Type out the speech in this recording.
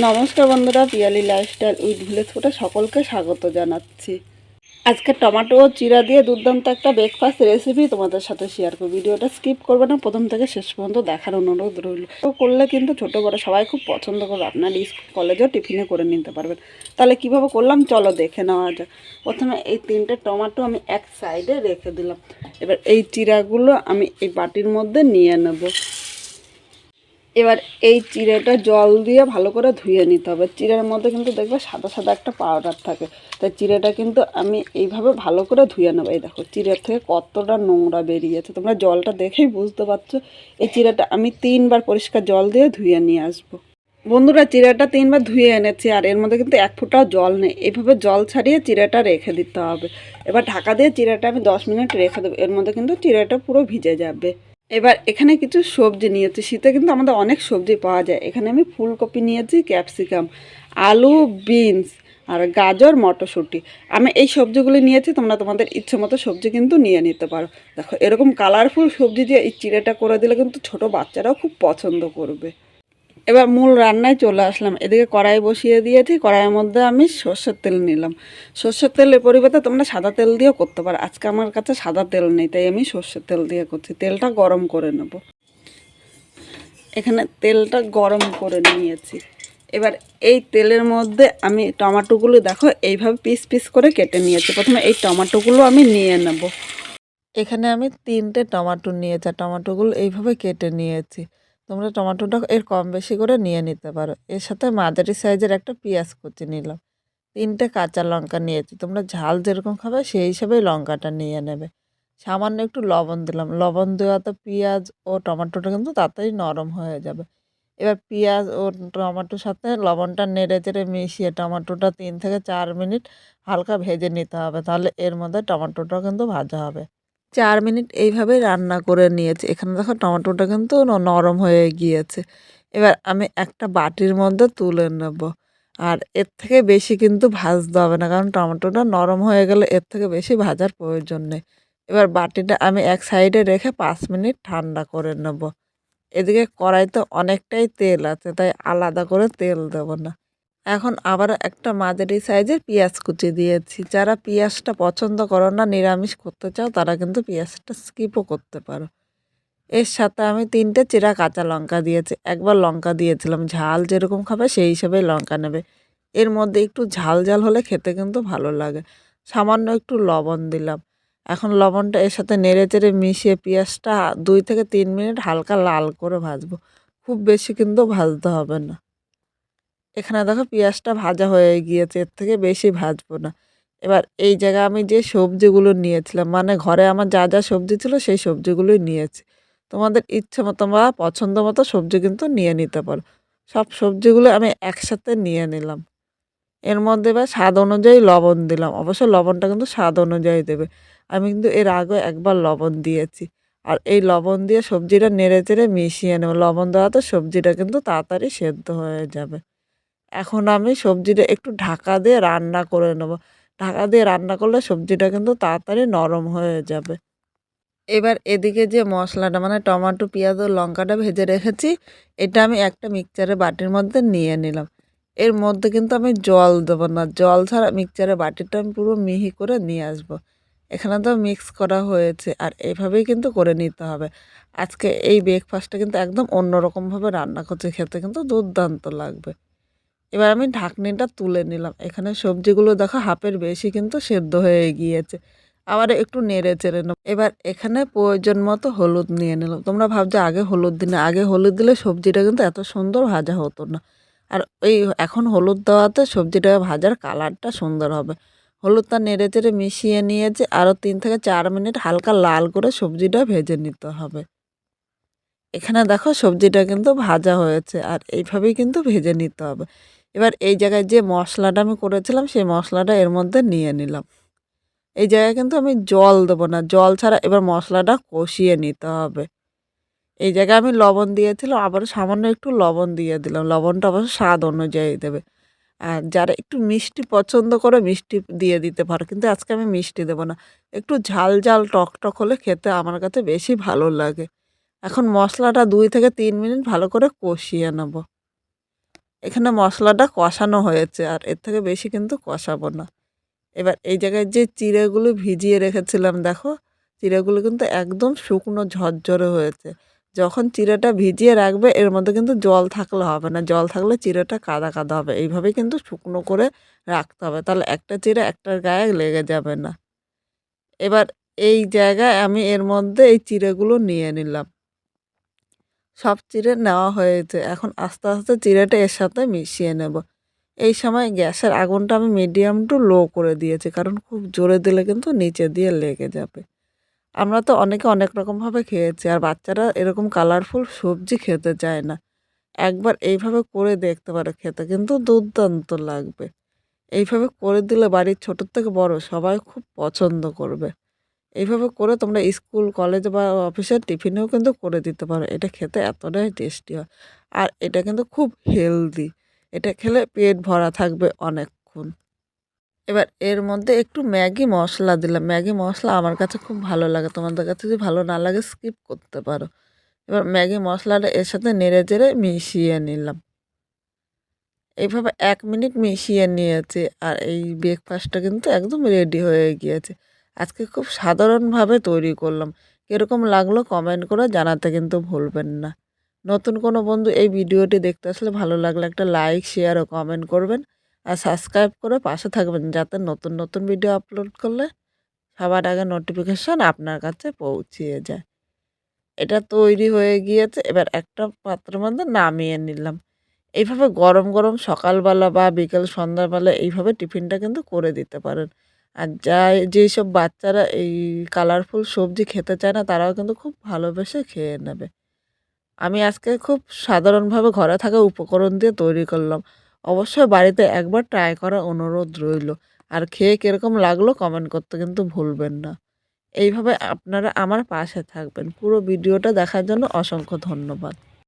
নমস্কার বন্ধুরা, Piyali lifestyle with village ফুটে সকলকে স্বাগত জানাচ্ছি। আজকে টমেটো ও চিরা দিয়ে দুর্দান্ত একটা ব্রেকফাস্ট রেসিপি তোমাদের সাথে শেয়ার করব। ভিডিওটা স্কিপ করবে না, প্রথম থেকে শেষ পর্যন্ত দেখার অনুরোধ রইল। করলে কিন্তু ছোটো বড়ো সবাই খুব পছন্দ করবে, আপনার স্কুল কলেজেও টিফিনে করে নিতে পারবেন। তাহলে কীভাবে করলাম, চলো দেখে নেওয়া যাক। প্রথমে এই তিনটে টমেটো আমি এক সাইডে রেখে দিলাম। এবার এই চিরাগুলো আমি এই বাটির মধ্যে নিয়ে নেব। এবার এই চিড়েটা জল দিয়ে ভালো করে ধুয়ে নিতে হবে। চিড়ের মধ্যে কিন্তু দেখবে সাদা সাদা একটা পাউডার থাকে। তাই চিড়েটা কিন্তু আমি এইভাবে ভালো করে ধুয়ে নেব। এই দেখো, চিড়ের থেকে কতটা নোংরা বেরিয়েছে। তোমরা জলটা দেখেই বুঝতে পারছ। এই চিড়েটা আমি তিনবার পরিষ্কার জল দিয়ে ধুয়ে নিয়ে আসব। বন্ধুরা, চিড়েটা তিনবার ধুয়ে এনেছি আর এর মধ্যে কিন্তু এক ফোঁটাও জল নেই। এইভাবে জল ছাড়িয়ে চিড়েটা রেখে দিতে হবে। এবার ঢাকা দিয়ে চিড়েটা আমি দশ মিনিট রেখে দেবো। এর মধ্যে কিন্তু চিড়েটা পুরো ভিজে যাবে। এবার এখানে কিছু সবজি নিয়েছি। শীতে কিন্তু আমাদের অনেক সবজি পাওয়া যায়। এখানে আমি ফুলকপি নিয়েছি, ক্যাপসিকাম, আলু, বিনস আর গাজর, মটরশুঁটি। আমি এই সবজিগুলি নিয়েছি, তোমরা তোমাদের ইচ্ছে মতো সবজি কিন্তু নিয়ে নিতে পারো। দেখো, এরকম কালারফুল সবজি দিয়ে এই চিড়েটা করে দিলে কিন্তু ছোট বাচ্চারাও খুব পছন্দ করবে। এবার মূল রান্নায় চলে আসলাম। এদিকে কড়াই বসিয়ে দিয়েছি, কড়াইয়ের মধ্যে আমি সর্ষের তেল নিলাম। সর্ষের তেলের পরিবর্তে তোমরা সাদা তেল দিয়েও করতে পারো। আজকে আমার কাছে সাদা তেল নেই, তাই আমি সর্ষের তেল দিয়ে করছি। তেলটা গরম করে নেব। এখানে তেলটা গরম করে নিয়েছি। এবার এই তেলের মধ্যে আমি টমাটোগুলো দেখো, এইভাবে পিস পিস করে কেটে নিয়েছি। প্রথমে এই টমাটোগুলো আমি নিয়ে নেব। এখানে আমি তিনটে টমাটো নিয়েছি টমাটোগুলো এইভাবে কেটে নিয়েছি। তোমরা টমেটোটা এর কম বেশি করে নিয়ে নিতে পারো। এর সাথে মাঝারি সাইজের একটা পেঁয়াজ কুচি নিলাম। তিনটে কাঁচা লঙ্কা নিয়েছি। তোমরা ঝাল যেরকম খাবে, সেই হিসাবেই লঙ্কাটা নিয়ে নেবে। সামান্য একটু লবণ দিলাম। লবণ দেওয়াতে পেঁয়াজ ও টমেটোটা কিন্তু তাড়াতাড়ি নরম হয়ে যাবে। এবার পেঁয়াজ ও টমেটোর সাথে লবণটা নেড়ে চেড়ে মিশিয়ে টমেটোটা তিন থেকে চার মিনিট হালকা ভেজে নিতে হবে। তাহলে এর মধ্যে টমেটোটা কিন্তু ভাজা হবে। চার মিনিট এইভাবেই রান্না করে নিয়েছি। এখানে দেখো টমেটোটা কিন্তু নরম হয়ে গিয়েছে। এবার আমি একটা বাটির মধ্যে তুলে নেব। আর এর থেকে বেশি কিন্তু ভাজতে হবে না, কারণ টমেটোটা নরম হয়ে গেলে এর থেকে বেশি ভাজার প্রয়োজন নেই। এবার বাটিটা আমি এক সাইডে রেখে পাঁচ মিনিট ঠান্ডা করে নেব। এদিকে কড়াইতে অনেকটাই তেল আছে, তাই আলাদা করে তেল দেব না। এখন আবার একটা মাঝারি সাইজের পেঁয়াজ কুচি দিয়েছি। যারা পেঁয়াজটা পছন্দ করো না, নিরামিষ করতে চাও, তারা কিন্তু পেঁয়াজটা স্কিপও করতে পারো। এর সাথে আমি তিনটে চিরা কাঁচা লঙ্কা দিয়েছি। একবার লঙ্কা দিয়েছিলাম, ঝাল যেরকম খাবে সেই হিসেবে লঙ্কা নেবে। এর মধ্যে একটু ঝাল ঝাল হলে খেতে কিন্তু ভালো লাগে। সামান্য একটু লবণ দিলাম। এখন লবণটা এর সাথে নেড়ে চেড়ে মিশিয়ে পেঁয়াজটা দুই থেকে তিন মিনিট হালকা লাল করে ভাজবো। খুব বেশি কিন্তু ভাজতে হবে না। এখানে দেখো পেঁয়াজটা ভাজা হয়ে গিয়েছে, এর থেকে বেশি ভাজবো না। এবার এই জায়গায় আমি যে সবজিগুলো নিয়েছিলাম মানে ঘরে আমার যা যা সবজি ছিল সেই সবজিগুলোই নিয়েছি। তোমাদের ইচ্ছে মতো বা পছন্দ মতো সবজি কিন্তু নিয়ে নিতে পারো। সব সবজিগুলো আমি একসাথে নিয়ে নিলাম। এর মধ্যে এবার স্বাদ অনুযায়ী লবণ দিলাম। অবশ্য লবণটা কিন্তু স্বাদ অনুযায়ী দেবে। আমি কিন্তু এর আগে একবার লবণ দিয়েছি। আর এই লবণ দিয়ে সবজিটা নেড়ে চেড়ে মিশিয়ে নেব। লবণ দেওয়াতে সবজিটা কিন্তু তাড়াতাড়ি সেদ্ধ হয়ে যাবে। এখন আমি সবজিটা একটু ঢাকা দিয়ে রান্না করে নেব। ঢাকা দিয়ে রান্না করলে সবজিটা কিন্তু তাড়াতাড়ি নরম হয়ে যাবে। এবার এদিকে যে মশলাটা মানে টমেটো, পেঁয়াজ ও লঙ্কাটা ভেজে রেখেছি, এটা আমি একটা মিক্সচারের বাটির মধ্যে নিয়ে নিলাম। এর মধ্যে কিন্তু আমি জল দেবো না। জল ছাড়া মিক্সচারের বাটিটা আমি পুরো মিহি করে নিয়ে আসব। এখানে তো মিক্স করা হয়েছে আর এভাবেই কিন্তু করে নিতে হবে। আজকে এই ব্রেকফাস্টটা কিন্তু একদম অন্যরকমভাবে রান্না করছে, খেতে কিন্তু দুর্দান্ত লাগবে। এবার আমি ঢাকনিটা তুলে নিলাম। এখানে সবজিগুলো দেখো হাফের বেশি কিন্তু সেদ্ধ হয়ে গিয়েছে। আবার একটু নেড়ে চেড়ে নেব। এবার এখানে প্রয়োজন মতো হলুদ নিয়ে নিলাম। তোমরা ভাবছ আগে হলুদ দিনে আগে হলুদ দিলে সবজিটা কিন্তু এত সুন্দর ভাজা হতো না। আর এই এখন হলুদ দেওয়াতে সবজিটা ভাজার কালারটা সুন্দর হবে। হলুদটা নেড়ে চেড়ে মিশিয়ে নিয়েছে। আরও তিন থেকে চার মিনিট হালকা লাল করে সবজিটা ভেজে নিতে হবে। এখানে দেখো সবজিটা কিন্তু ভাজা হয়েছে। আর এইভাবেই কিন্তু ভেজে নিতে হবে। এবার এই জায়গায় যে মশলাটা আমি করেছিলাম, সেই মশলাটা এর মধ্যে নিয়ে নিলাম। এই জায়গায় কিন্তু আমি জল দেবো না, জল ছাড়া এবার মশলাটা কষিয়ে নিতে হবে। এই জায়গায় আমি লবণ দিয়েছিলাম, আবার সামান্য একটু লবণ দিয়ে দিলাম। লবণটা অবশ্য স্বাদ অনুযায়ী দেবে। আর যারা একটু মিষ্টি পছন্দ করে মিষ্টি দিয়ে দিতে পারো, কিন্তু আজকে আমি মিষ্টি দেবো না। একটু ঝাল ঝাল টক টক হলে খেতে আমার কাছে বেশি ভালো লাগে। এখন মশলাটা দুই থেকে তিন মিনিট ভালো করে কষিয়ে নেব। এখানে মশলাটা কষানো হয়েছে আর এর থেকে বেশি কিন্তু কষাবো না। এবার এই জায়গায় যে চিড়েগুলো ভিজিয়ে রেখেছিলাম, দেখো, চিড়েগুলো কিন্তু একদম শুকনো ঝরঝরে হয়েছে। যখন চিড়েটা ভিজিয়ে রাখবে, এর মধ্যে কিন্তু জল থাকলে হবে না। জল থাকলে চিড়েটা কাদা কাদা হবে। এইভাবেই কিন্তু শুকনো করে রাখতে হবে। তাহলে একটা চিড়ে একটার গায়ে লেগে যাবে না। এবার এই জায়গায় আমি এর মধ্যে এই চিড়েগুলো নিয়ে নিলাম। সব চিড়ে নেওয়া হয়েছে এখন আস্তে আস্তে চিড়েটা এর সাথে মিশিয়ে নেব। এই সময় গ্যাসের আগুনটা আমি মিডিয়াম টু লো করে দিয়েছি, কারণ খুব জোরে দিলে কিন্তু নিচে দিয়ে লেগে যাবে। আমরা তো অনেকে অনেক রকমভাবে খেয়েছি, আর বাচ্চারা এরকম কালারফুল সবজি খেতে চায় না। একবার এইভাবে করে দেখতে পারো, খেতে কিন্তু দুর্দান্ত লাগবে। এইভাবে করে দিলে বাড়ির ছোটোর থেকে বড় সবাই খুব পছন্দ করবে। এইভাবে করে তোমরা স্কুল, কলেজ বা অফিসের টিফিনেও কিন্তু করে দিতে পারো। এটা খেতে এতটাই টেস্টি হয়। আর এটা কিন্তু খুব হেলদি। এটা খেলে পেট ভরা থাকবে অনেকক্ষণ। এবার এর মধ্যে একটু ম্যাগি মশলা দিলাম। ম্যাগি মশলা আমার কাছে খুব ভালো লাগে। তোমাদের কাছে যদি ভালো না লাগে, স্কিপ করতে পারো। এবার ম্যাগি মশলাটা এর সাথে নেড়ে চেড়ে মিশিয়ে নিলাম। এইভাবে এক মিনিট মিশিয়ে নিয়েছে। আর এই ব্রেকফাস্টটা কিন্তু একদম রেডি হয়ে গিয়েছে। আজকে খুব সাধারণভাবে তৈরি করলাম। কীরকম লাগল কমেন্ট করে জানাতে কিন্তু ভুলবেন না। নতুন কোনো বন্ধু এই ভিডিওটি দেখতে আসলে ভালো লাগলে একটা লাইক শেয়ার ও কমেন্ট করবেন। আর সাবস্ক্রাইব করে পাশে থাকবেন যাতে নতুন নতুন ভিডিও আপলোড করলে সবার আগে নোটিফিকেশান আপনার কাছে পৌঁছিয়ে যায়। এটা তৈরি হয়ে গিয়েছে, এবার একটা পাত্রের মধ্যে নামিয়ে নিলাম। এইভাবে গরম গরম সকালবেলা বা বিকেল সন্ধ্যাবেলা এইভাবে টিফিনটা কিন্তু করে দিতে পারেন। আর যা যেই সব বাচ্চারা এই কালারফুল সবজি খেতে চায় না, তারাও কিন্তু খুব ভালোবেসে খেয়ে নেবে। আমি আজকে খুব সাধারণভাবে ঘরে থাকা উপকরণ দিয়ে তৈরি করলাম। অবশ্যই বাড়িতে একবার ট্রাই করার অনুরোধ রইল। আর খেয়ে কীরকম লাগল কমেন্ট করতে কিন্তু ভুলবেন না। এইভাবে আপনারা আমার পাশে থাকবেন। পুরো ভিডিওটা দেখার জন্য অসংখ্য ধন্যবাদ।